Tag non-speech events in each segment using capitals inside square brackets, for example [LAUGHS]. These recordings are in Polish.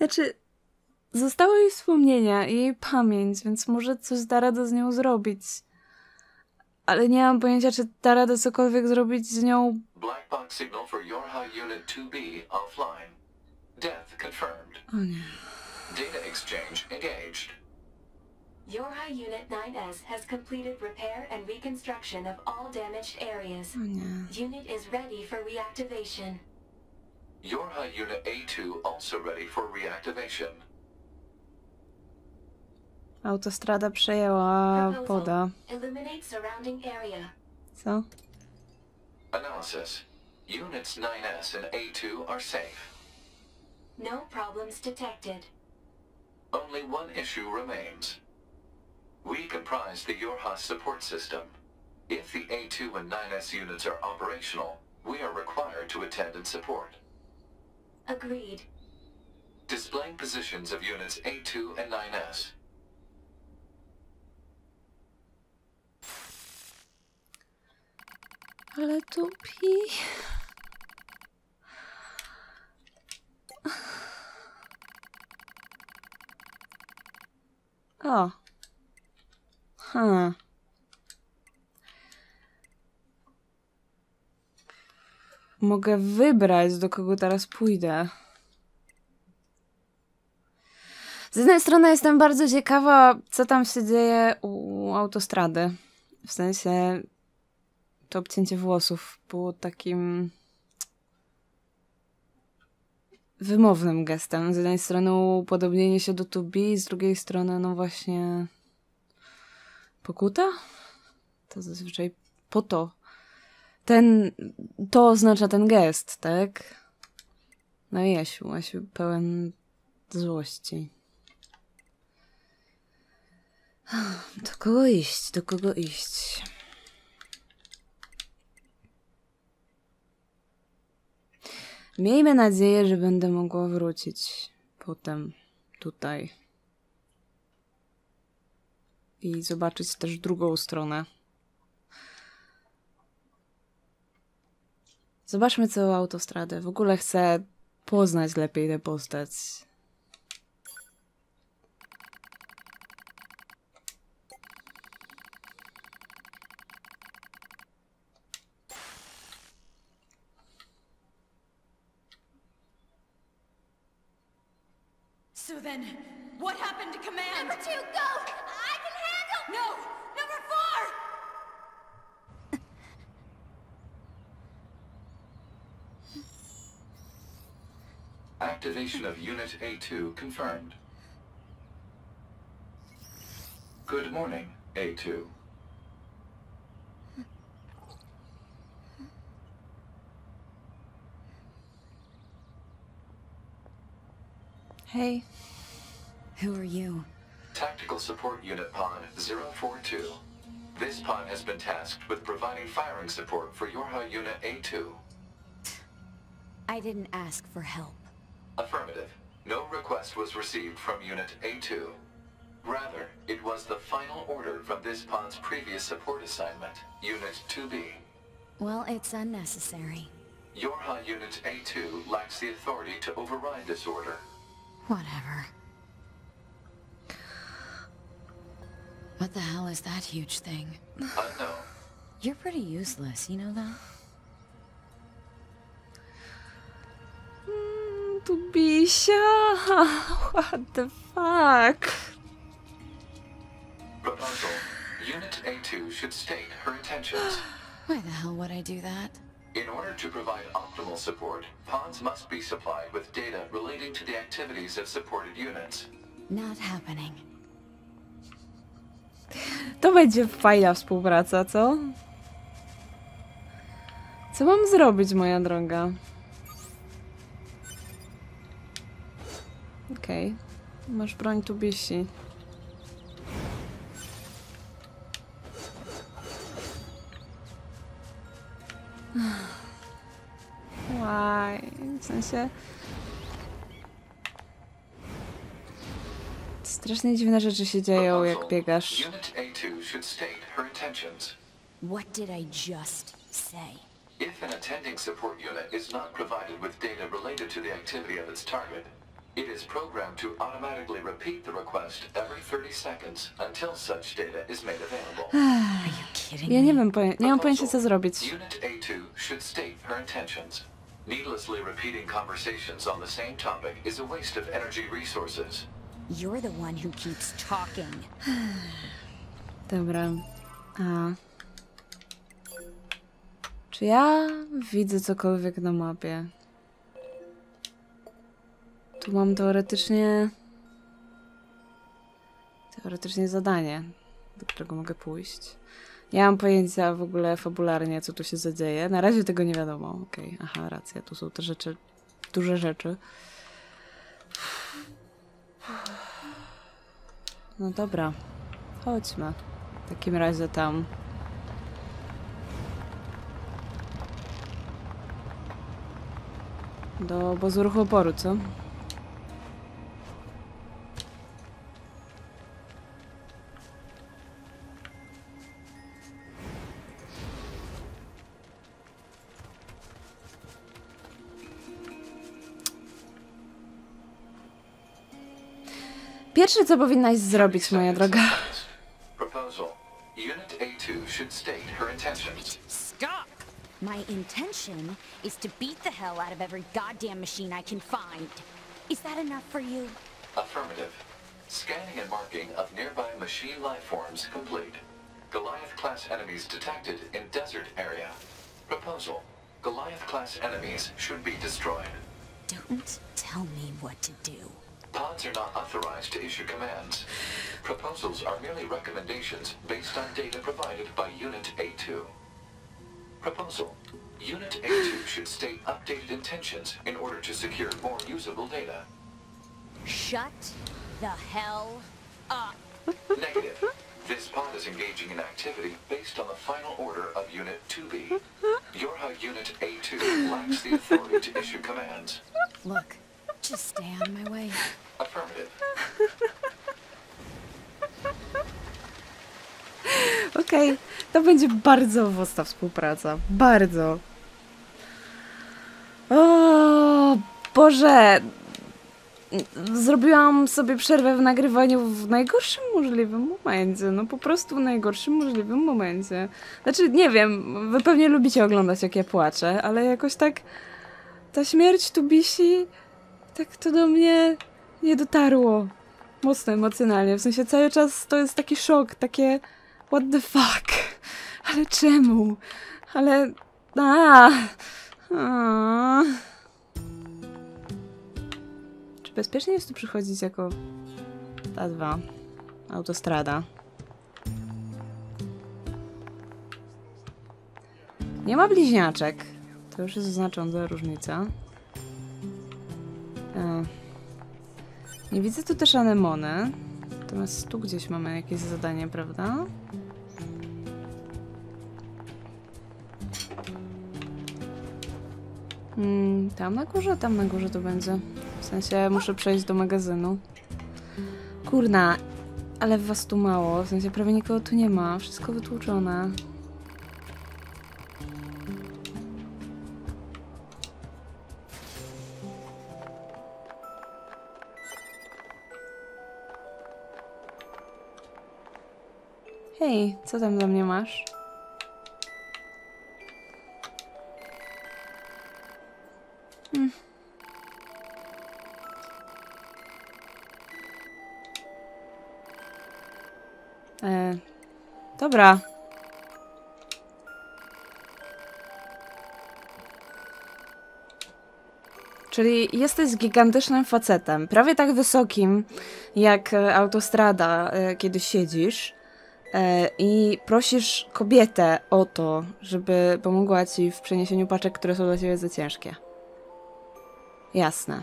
Znaczy, zostały jej wspomnienia i jej pamięć, więc może coś da radę z nią zrobić. Ale nie mam pojęcia, czy da radę cokolwiek zrobić z nią. Black box signal for Yorha Unit 2B offline. Death confirmed. O nie. Data exchange engaged. Yorha Unit 9S has completed repair and reconstruction of all damaged areas. Unit is ready for reactivation. Yorha Unit A2 also ready for reactivation. Autostrada przejęła poda. Illuminate surrounding area. Co? Analysis. Units 9S and A2 are safe. No problems detected. Only one issue remains. We comprise the Yorha support system. If the A2 and 9S units are operational, we are required to attend and support. Agreed. Displaying positions of units A2 and 9S. Ale tupi. O. Hmm. Mogę wybrać, do kogo teraz pójdę. Z jednej strony jestem bardzo ciekawa, co tam się dzieje u autostrady. W sensie to obcięcie włosów było takim wymownym gestem. Z jednej strony upodobnienie się do Tubi, z drugiej strony no właśnie pokuta? To zazwyczaj po to. Ten, to oznacza ten gest, tak? No i Jasiu, Jasiu pełen złości. [SIGHS] Do kogo iść? Do kogo iść? Miejmy nadzieję, że będę mogła wrócić potem tutaj i zobaczyć też drugą stronę. Zobaczmy całą autostradę. W ogóle chcę poznać lepiej tę postać. So then, what happened to command? Number two, go! I can handle! No! Activation of Unit A2 confirmed. Good morning, A2. Hey. Who are you? Tactical Support Unit Pod 042. This pod has been tasked with providing firing support for Yorha Unit A2. I didn't ask for help. Affirmative. No request was received from Unit A2. Rather, it was the final order from this pod's previous support assignment, Unit 2B. Well, it's unnecessary. Yorha Unit A2 lacks the authority to override this order. Whatever. What the hell is that huge thing? Unknown. You're pretty useless, you know that? Mm, Tubisia! [LAUGHS] What the fuck? Proposal. Unit A2 should state her intentions. [SIGHS] Why the hell would I do that? In order to provide optimal support, pods must be supplied with data relating to the activities of supported units. Not happening. [SIGHS] To będzie fajna współpraca, co? Co mam zrobić, moja droga? Okej. Masz broń Tubisi. Why? W sensie... Strasznie dziwne rzeczy się dzieją, jak biegasz. Unit A2 should state her intentions. What did I just say? If an attending support unit is not provided with data related to the activity of its target, It is programmed to automatically repeat the request every 30 seconds until such data is made available. [SIGHS] Are you kidding Ja nie wiem, nie mam pojęcia co zrobić. Unit A2 should state her intentions. Needlessly repeating conversations on the same topic is a waste of energy resources. You're the one who keeps talking. [SIGHS] Dobra. A. Czy ja widzę cokolwiek na mapie? Tu mam teoretycznie. Teoretycznie zadanie, do którego mogę pójść. Nie mam pojęcia w ogóle fabularnie, co tu się zadzieje. Na razie tego nie wiadomo. Okej, aha, racja, tu są te rzeczy, duże rzeczy. No dobra, chodźmy. W takim razie tam. Do obozu ruchu oporu, co? Pierwsze, co powinnaś zrobić, moja droga. Proposal. Unit A2 should state her intentions. Stop! My intention is to beat the hell out of every goddamn machine I can find. Is that enough for you? Affirmative. Scanning and marking of nearby machine life forms complete. Goliath-class enemies detected in desert area. Proposal. Goliath-class enemies should be destroyed. Don't tell me what to do. Pods are not authorized to issue commands. Proposals are merely recommendations based on data provided by Unit A2. Proposal. Unit A2 should state updated intentions in order to secure more usable data. Shut the hell up. Negative. This pod is engaging in activity based on the final order of Unit 2B. Yorha Unit A2 lacks the authority to issue commands. Look, just stay out of my way. Affirmative. Okej, to będzie bardzo owocna współpraca. Bardzo. O Boże! Zrobiłam sobie przerwę w nagrywaniu w najgorszym możliwym momencie. No po prostu w najgorszym możliwym momencie. Znaczy, nie wiem, wy pewnie lubicie oglądać jak ja płaczę, ale jakoś tak ta śmierć Tubisi tak to do mnie nie dotarło mocno emocjonalnie. W sensie cały czas to jest taki szok, takie what the fuck? Ale czemu? Ale... A, a. Czy bezpiecznie jest tu przychodzić jako ta dwa? Autostrada. Nie ma bliźniaczek. To już jest znacząca różnica. Nie widzę tu też anemony. Natomiast tu gdzieś mamy jakieś zadanie, prawda? Hmm, tam na górze, tam na górze to będzie. W sensie muszę przejść do magazynu. Kurna, ale was tu mało. W sensie prawie nikogo tu nie ma. Wszystko wytłuczone. Co tam do mnie masz? Hmm. E, dobra. Czyli jesteś gigantycznym facetem, prawie tak wysokim jak e, autostrada, e, kiedy siedzisz i prosisz kobietę o to, żeby pomogła ci w przeniesieniu paczek, które są dla ciebie za ciężkie. Jasne.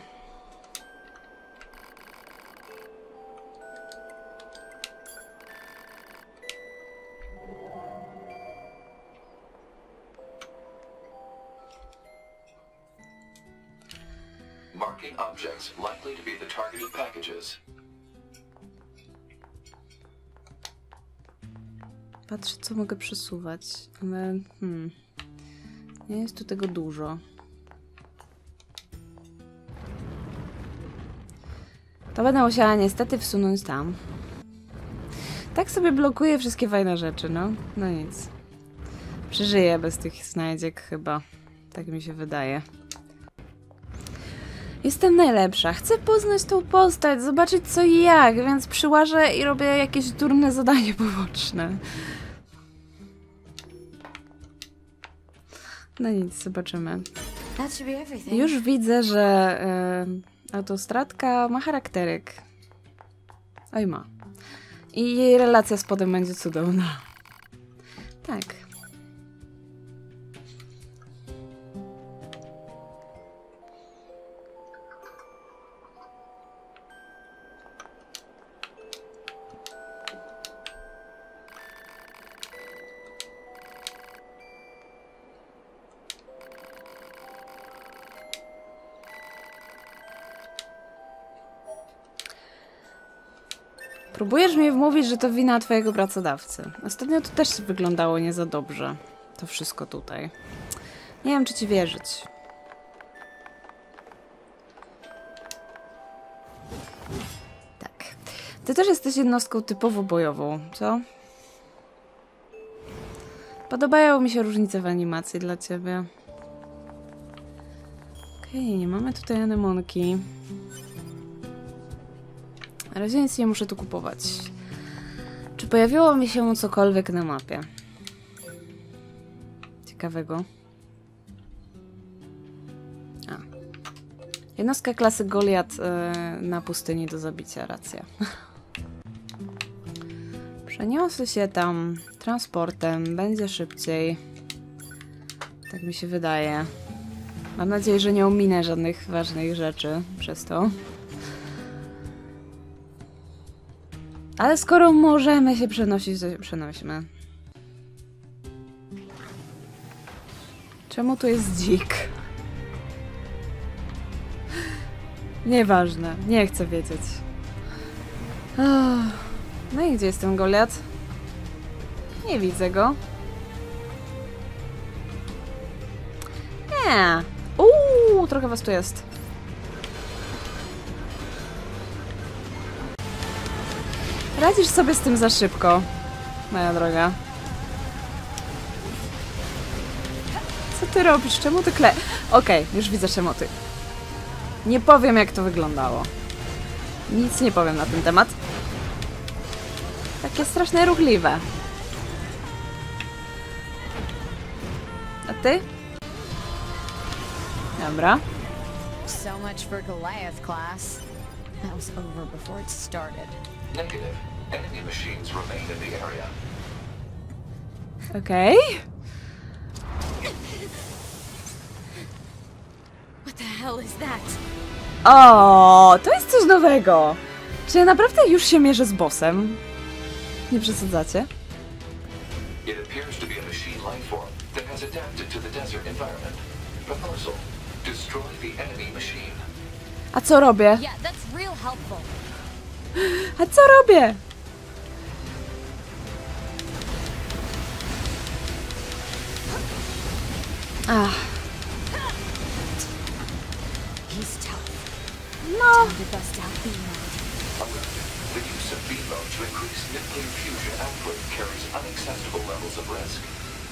Marking objects likely to be the targeted packages. Patrzę, co mogę przesuwać, ale hmm, nie jest tu tego dużo. To będę musiała niestety wsunąć tam. Tak sobie blokuję wszystkie fajne rzeczy, no. No nic. Przeżyję bez tych znajdziek chyba. Tak mi się wydaje. Jestem najlepsza. Chcę poznać tą postać, zobaczyć co i jak, więc przyłażę i robię jakieś durne zadanie poboczne. No nic, zobaczymy. Już widzę, że y, autostradka ma charakterek. Oj ma. I jej relacja z podem będzie cudowna. Tak. Próbujesz mi wmówić, że to wina twojego pracodawcy. Ostatnio to też wyglądało nie za dobrze. To wszystko tutaj. Nie wiem, czy ci wierzyć. Tak. Ty też jesteś jednostką typowo bojową, co? Podobają mi się różnice w animacji dla ciebie. Okej, nie mamy tutaj anemonki. Na razie nic nie muszę tu kupować. Czy pojawiło mi się cokolwiek na mapie? Ciekawego. A. Jednostka klasy Goliat e, na pustyni do zabicia, racja. [LAUGHS] Przeniosę się tam transportem, będzie szybciej. Tak mi się wydaje. Mam nadzieję, że nie ominę żadnych ważnych rzeczy przez to. Ale skoro możemy się przenosić, to się przenośmy. Czemu tu jest dzik? Nieważne, nie chcę wiedzieć. No i gdzie jest ten Goliat? Nie widzę go. Nie. Uuu, trochę was tu jest. Radzisz sobie z tym za szybko, moja droga. Co ty robisz? Czemu ty kle... Okej, już widzę czemu ty. Nie powiem, jak to wyglądało. Nic nie powiem na ten temat. Takie strasznie ruchliwe. A ty? Dobra. So much for Goliath class. That was over before it started. Negative. Enemy machines remain in the area. Okej. What the hell is that? O, to jest coś nowego. Czy ja naprawdę już się mierzę z bossem? Nie przesadzacie? It appears to be a machine life form that has adapted to the desert environment. Proposal. Destroy the enemy machine. A co robię? Yeah, that's real helpful. A co robię? Ach, no. The. The use of B-mode to increase nuclear fusion output carries unacceptable levels of risk.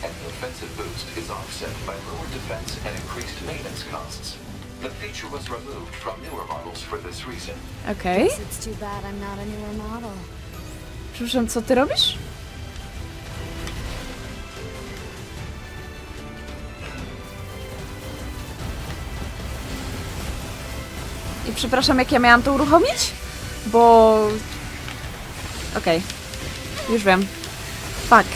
Any offensive boost is offset by lower defense and increased maintenance costs. The feature was removed from newer models for this reason. Okej. Guess It's too bad I'm not a newer model. Przepraszam, co ty robisz? I przepraszam, jak ja miałam to uruchomić? Bo... Okej. Już wiem. Fuck.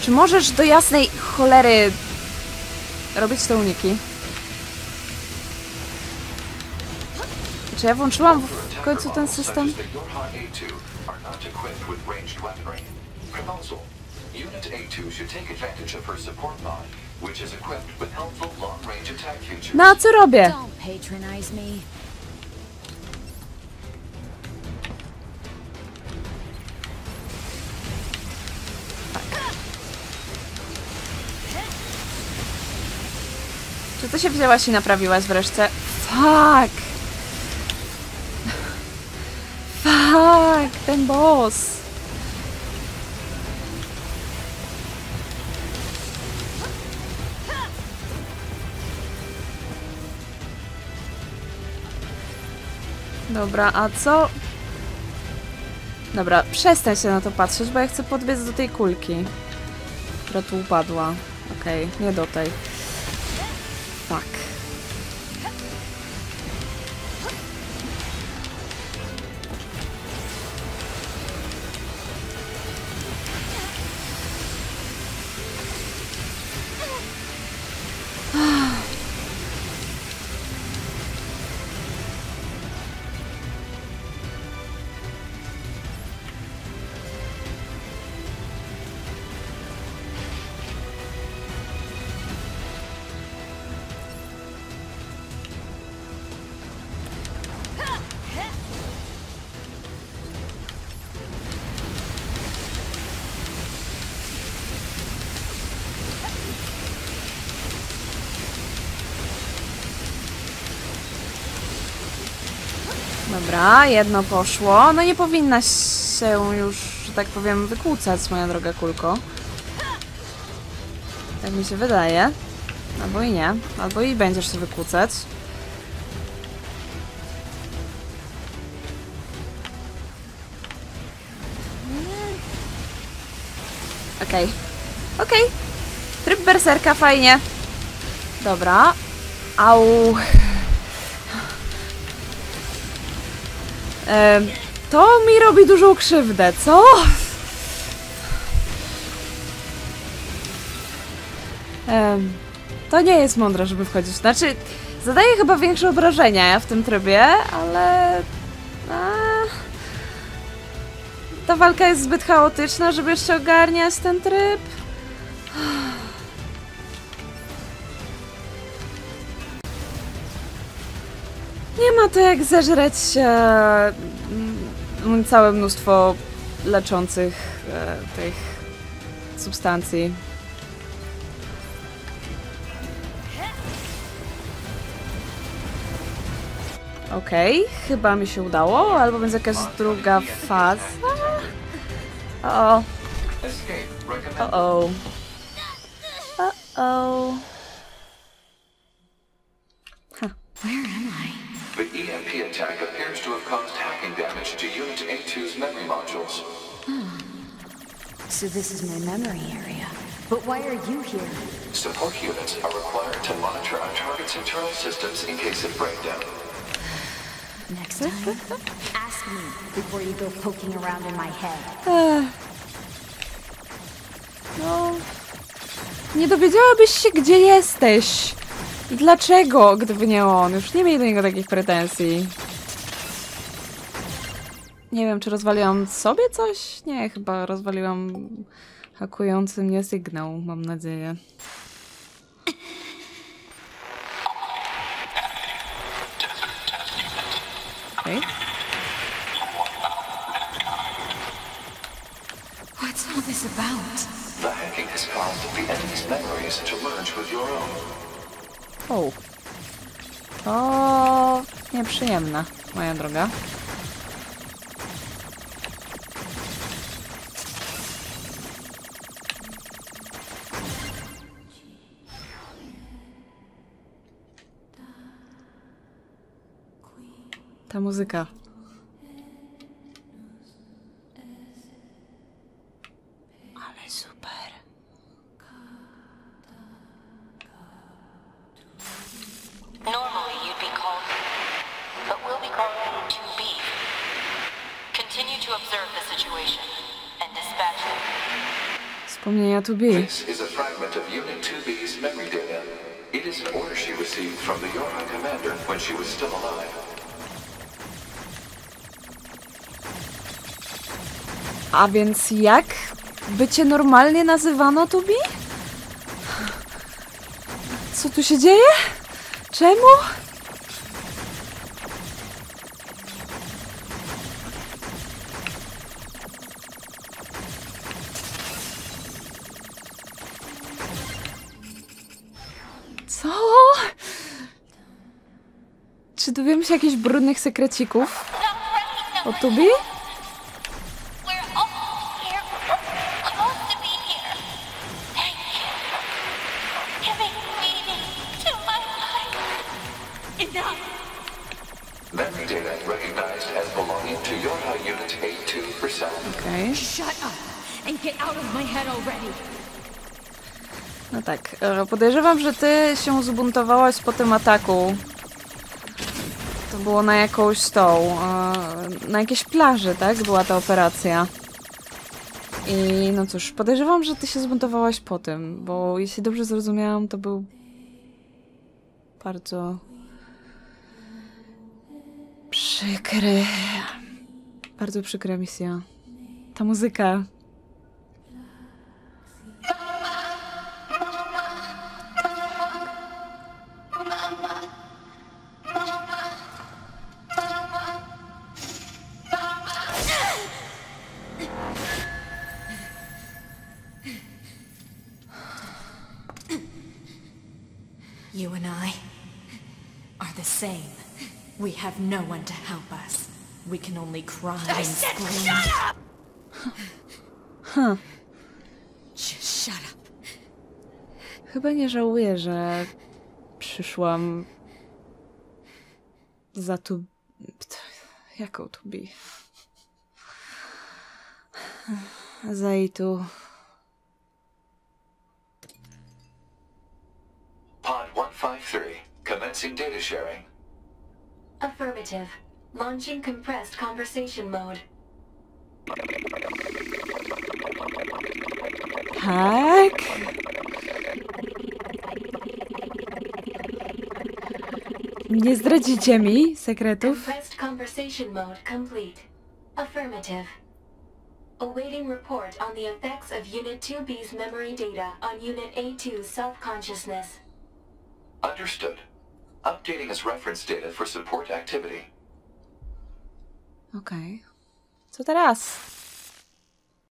Czy możesz do jasnej cholery robić te uniki? Czy ja włączyłam w końcu ten system? Such as the Yorha A2 are not equipped with ranged weaponry. Proposal. Unit A2 should take advantage of her support mod, which is equipped with helpful long-range attack features. No co robię? Czy ty się wzięłaś i naprawiłaś wreszcie? Fuck! Tak, ten boss. Dobra, a co? Dobra, przestań się na to patrzeć, bo ja chcę podbiec do tej kulki, która tu upadła. Okej, nie do tej. Tak. Dobra, jedno poszło. No nie powinna się już, że tak powiem, wykłócać, moja droga kulko. Tak mi się wydaje. Albo i nie. Albo i będziesz się wykłócać. Okej. Okej. Tryb berserka, fajnie. Dobra. Au. To mi robi dużą krzywdę, co? To nie jest mądre, żeby wchodzić. Znaczy, zadaje chyba większe obrażenia w tym trybie, ale... A, ta walka jest zbyt chaotyczna, żeby jeszcze ogarniać ten tryb. Ma to jak zeżreć e, całe mnóstwo leczących e, tych substancji. Okej, chyba mi się udało, albo będzie jakaś druga faza. O, o, o, o. The EMP attack appears to have caused hacking damage to Unit A2's memory modules. Hmm. So this is my memory area. But why are you here? Support units are required to monitor our target's internal systems in case of breakdown. Next time, ask me before you go poking around in my head. [SIGHS] No. Nie dowiedziałabyś się, gdzie jesteś. I dlaczego, gdyby nie on. Już nie miej do niego takich pretensji. Nie wiem, czy rozwaliłam sobie coś? Nie, chyba rozwaliłam hakujący mnie sygnał, mam nadzieję. Okej. What's all this about? The hacking has caused the enemy's memories to merge with your own. O. To nieprzyjemne, moja droga. Ta muzyka. To be. This is a fragment of Unit 2B's memory data. It is an order she received from the Yorha commander when she was still alive. A więc jak by cię normalnie nazywano, Tubi? Co tu się dzieje? Czemu? się jakichś brudnych sekrecików. O tubi? No tak, podejrzewam, że ty się zbuntowałaś po tym ataku to było na jakąś tą, e, na jakiejś plaży, tak? Była ta operacja. I no cóż, podejrzewam, że ty się zbuntowałaś po tym, bo jeśli dobrze zrozumiałam, to był bardzo przykry, bardzo przykra misja. Ta muzyka You and I are the same. We have no one to help us. We can only cry and scream. Huh. Just shut up. Chyba nie żałuję, że przyszłam za tu. Jaką tu bi? Za i tu. 153, commencing data sharing. Affirmative. Launching compressed conversation mode. Tak? Nie zdradzicie mi sekretów? Compressed conversation mode complete. Affirmative. Awaiting report on the effects of Unit 2B's memory data on Unit A2's self-consciousness. Understood. Updating as reference data for support activity. Okej. Co teraz?